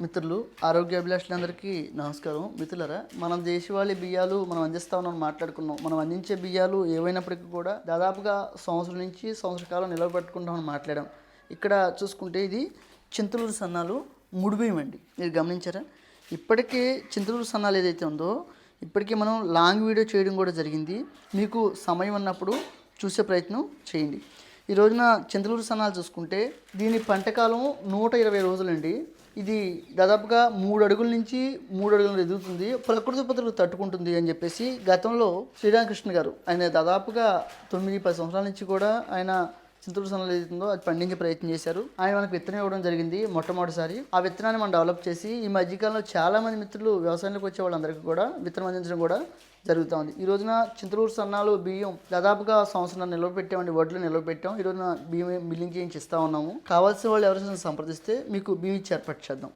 మిత్రులు ఆరోగ్య అభిలాషులందరికీ నమస్కారం. మిత్రులరా మనం దేశవాళీ బియ్యాలు మనం అందిస్తా ఉన్నాం మాట్లాడుకున్నాం. మనం అందించే బియ్యాలు ఏవైనప్పటికీ కూడా దాదాపుగా సంవత్సరం నుంచి సంవత్సర కాలం నిలబెట్టుకుంటామని మాట్లాడాం. ఇక్కడ చూసుకుంటే ఇది చింతలూరు సన్నాలు ముడి బియ్యం అండి. మీరు గమనించారా? ఇప్పటికే చింతలూరు సన్నాలు ఏదైతే ఉందో ఇప్పటికే మనం లాంగ్ వీడియో చేయడం కూడా జరిగింది. మీకు సమయం ఉన్నప్పుడు చూసే ప్రయత్నం చేయండి. ఈ రోజున చింతలూరు సన్నాలు చూసుకుంటే దీని పంటకాలం నూట ఇరవై రోజులండి. ఇది దాదాపుగా మూడు అడుగుల నుంచి మూడు అడుగులను ఎదుగుతుంది. ప్రకృతి పత్రులు తట్టుకుంటుంది అని చెప్పేసి గతంలో శ్రీరామకృష్ణ గారు ఆయన దాదాపుగా తొమ్మిది పది సంవత్సరాల నుంచి కూడా ఆయన చింతూరు సన్నలు ఏదైతుందో అది పండించే ప్రయత్నం చేశారు. ఆయన మనకు విత్తనం ఇవ్వడం జరిగింది మొట్టమొదటిసారి. ఆ విత్తనాన్ని మనం డెవలప్ చేసి ఈ మధ్యకాలంలో చాలా మంది మిత్రులు వ్యవసాయంలోకి వచ్చే వాళ్ళందరికీ కూడా విత్తనం అందించడం కూడా జరుగుతూ ఉంది. ఈ రోజున చింతలూరు సన్నాలు బియ్యం దాదాపుగా సంవత్సరం నిల్వ పెట్టామండి వడ్లు నిల్వ పెట్టాం. ఈ రోజున బియ్యం మిల్లింగ్ చేయించి ఇస్తా ఉన్నాము. కావాల్సిన వాళ్ళు ఎవరైనా సంప్రదిస్తే మీకు బియ్యం ఇచ్చి ఏర్పాటు చేద్దాం.